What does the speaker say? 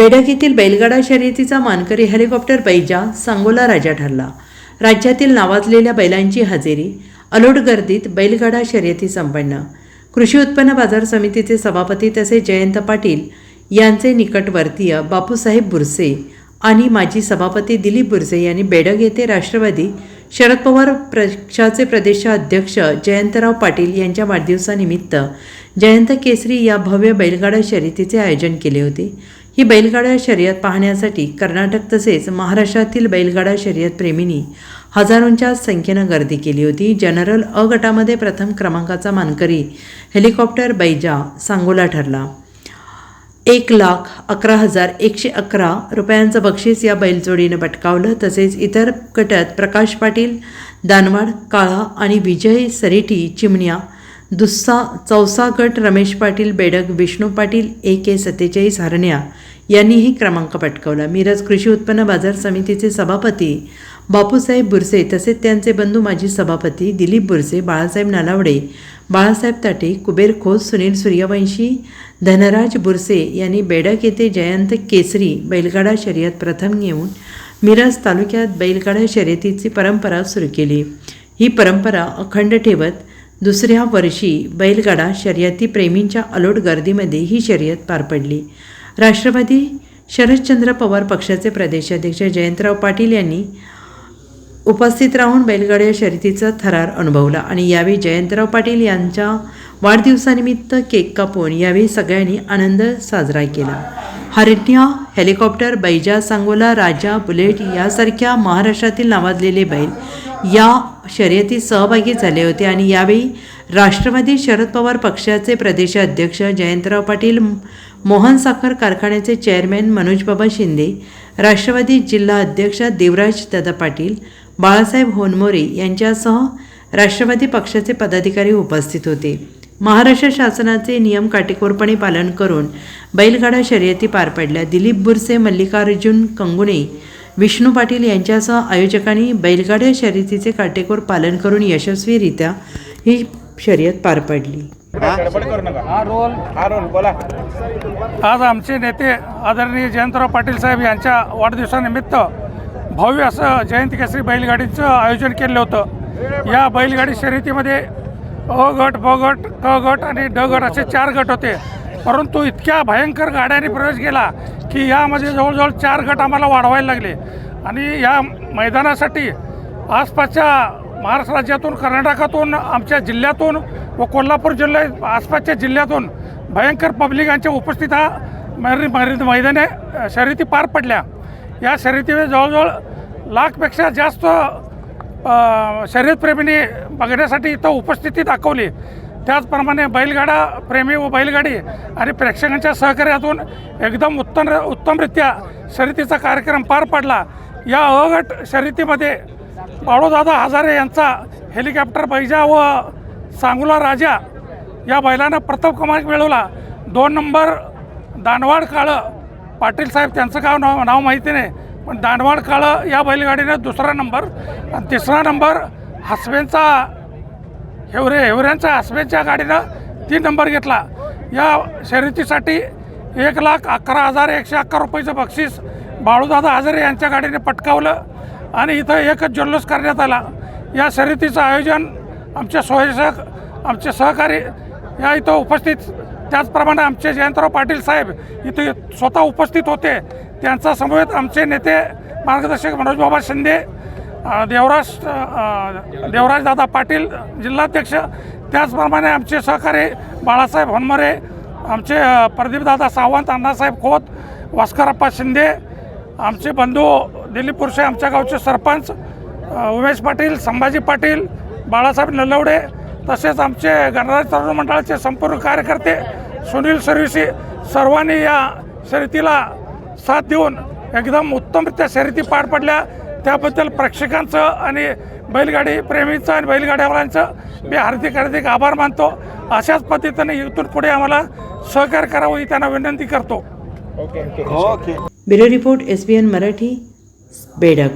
बेडक येथील बैलगाडा शर्यतीचा मानकरी हेलिकॉप्टर बैजा सांगोला राजा ठरला. राज्यातील नावाजलेल्या बैलांची हजेरी अलोट गर्दीत बैलगाडा शर्यती संपन्न. कृषी उत्पन्न बाजार समितीचे सभापती तसे जयंत पाटील यांचे निकटवर्तीय बापूसाहेब बुरसे आणि माजी सभापती दिलीप बुरसे यांनी बेडग येथे राष्ट्रवादी शरद पवार पक्षाचे प्रदेशाध्यक्ष जयंतराव पाटील यांच्या वाढदिवसानिमित्त जयंत केसरी या भव्य बैलगाडा शर्यतीचे आयोजन केले होते. ही बैलगाडा शर्यत पाहण्यासाठी कर्नाटक तसेच महाराष्ट्रातील बैलगाडा शर्यत प्रेमींनी हजारोंच्या संख्येनं गर्दी केली होती. जनरल अ गटामध्ये प्रथम क्रमांकाचा मानकरी हेलिकॉप्टर बैजा सांगोला ठरला. एक लाख अकरा हजार एकशे अकरा रुपयांचं बक्षीस या बैलजोडीनं पटकावलं. तसेच इतर गटात प्रकाश पाटील दानवाड काळा आणि विजय सरिटी चिमण्या दुस्सा चौसा गट रमेश पाटील बेडक विष्णू पाटील ए के सत्तेचाळीस हरण्या यांनीही क्रमांक पटकावला. मिरज कृषी उत्पन्न बाजार समितीचे सभापती बापूसाहेब बुरसे तसेच त्यांचे बंधू माजी सभापती दिलीप बुरसे बाळासाहेब नालावडे बाळासाहेब ताटे कुबेर खोत सुनील सूर्यवंशी धनराज बुरसे यांनी बेडक येथे जयंत केसरी बैलगाडा शर्यत प्रथम घेऊन मिरज तालुक्यात बैलगाडा शर्यतीची परंपरा सुरू केली. ही परंपरा अखंड ठेवत दुसऱ्या वर्षी बैलगाडा शर्यतीप्रेमींच्या अलोट गर्दीमध्ये ही शर्यत पार पडली. राष्ट्रवादी शरदचंद्र पवार पक्षाचे प्रदेशाध्यक्ष जयंतराव पाटील यांनी उपस्थित राहून बैलगाड्या शर्यतीचा थरार अनुभवला आणि यावेळी जयंतराव पाटील यांच्या वाढदिवसानिमित्त केक कापून यावेळी सगळ्यांनी आनंद साजरा केला. हरण्या हेलिकॉप्टर बैजा सांगोला राजा बुलेट यासारख्या महाराष्ट्रातील नावाजलेले बैल या शर्यतीत सहभागी झाले होते आणि यावेळी राष्ट्रवादी शरद पवार पक्षाचे प्रदेशाध्यक्ष जयंतराव पाटील मोहन साखर कारखान्याचे चेअरमॅन मनोजबाबा शिंदे राष्ट्रवादी जिल्हा अध्यक्ष देवराज दादा पाटील बाळासाहेब होनमोरे यांच्यासह राष्ट्रवादी पक्षाचे पदाधिकारी उपस्थित होते. महाराष्ट्र शासनाचे नियम काटेकोरपणे पालन करून बैलगाडा शर्यती पार पडल्या. दिलीप बुरसे मल्लिकार्जुन कंगुणे विष्णू पाटील यांच्यासह आयोजकांनी बैलगाड्या शर्यतीचे काटेकोर पालन करून यशस्वीरित्या ही शर्यत पार पडली. हा? हा आज आमचे नेते आदरणीय जयंतराव पाटील साहेब यांच्या वाढदिवसानिमित्त भव्य असं जयंती केसरी बैलगाडीचं आयोजन केलं होतं. या बैलगाडी शर्यतीमध्ये अ गट ब गट क गट आणि ड गट असे चार गट होते. परंतु इतक्या भयंकर गाड्यांनी प्रवेश केला की यामध्ये जवळजवळ चार गट आम्हाला वाढवायला लागले. आणि या मैदानासाठी आसपासच्या महाराष्ट्र राज्यातून कर्नाटकातून आमच्या जिल्ह्यातून व कोल्हापूर जिल्ह्यात आसपासच्या जिल्ह्यातून भयंकर पब्लिकांच्या उपस्थित हा मैर मैदाने शर्यती पार पडल्या. या शर्यतीमध्ये जवळजवळ लाखपेक्षा जास्त अ, शर्यतप्रेमींनी बघण्यासाठी इथं उपस्थिती दाखवली. त्याचप्रमाणे बैलगाडा प्रेमी व बैलगाडी आणि प्रेक्षकांच्या सहकार्यातून एकदम उत्तम उत्तमरित्या शर्यतीचा कार्यक्रम पार पडला. या अवघट शर्यतीमध्ये बाळूदादा हजारे यांचा हेलिकॉप्टर बैजा व सांगुला राजा या बैलानं प्रथम क्रमांक मिळवला. दोन नंबर दानवाड काळं पाटील साहेब त्यांचं गाव नाव नाव माहिती नाही. पण दांडवाड काळं या बैलगाडीनं दुसरा नंबर. आणि तिसरा नंबर हसबेंचा हेवरे हेवऱ्यांच्या हसबेंच्या गाडीनं तीन नंबर घेतला. या शर्यतीसाठी एक लाख अकरा हजार एकशे अकरा रुपयाचं बक्षीस बाळूदादा हजारे यांच्या गाडीने पटकावलं आणि इथं एकच जल्लोष करण्यात आला. या शर्यतीचं आयोजन आमचे स्वयंसेवक आमचे सहकारी या इथं उपस्थित त्याचप्रमाणे आमचे जयंतराव पाटील साहेब इथे स्वतः उपस्थित होते. त्यांचा समवेत आमचे नेते मार्गदर्शक मनोजबाबा शिंदे देवराज देवराजदादा पाटील जिल्हाध्यक्ष त्याचप्रमाणे आमचे सहकारी बाळासाहेब होनमरे आमचे प्रदीपदादा सावंत अण्णासाहेब खोत भास्करप्पा शिंदे आमचे बंधू दिलीप पुरुषे आमच्या गावचे सरपंच उमेश पाटील संभाजी पाटील बाळासाहेब नलवडे तसेच आमचे गणराज तरुण मंडळाचे संपूर्ण कार्यकर्ते सुनील सर्विसी सर्वांनी या शर्यतीला साथ देऊन एकदम उत्तमरित्या शर्यती पार पडल्या. त्याबद्दल प्रेक्षकांचं आणि बैलगाडी प्रेमींचं आणि बैलगाड्यावाल्यांचं मी हार्दिक हार्दिक आभार मानतो. अशाच पद्धतीने इथून पुढे आम्हाला सहकार्य करावं ही त्यांना विनंती करतो. Okay okay bureau report S B N Marathi बेडक.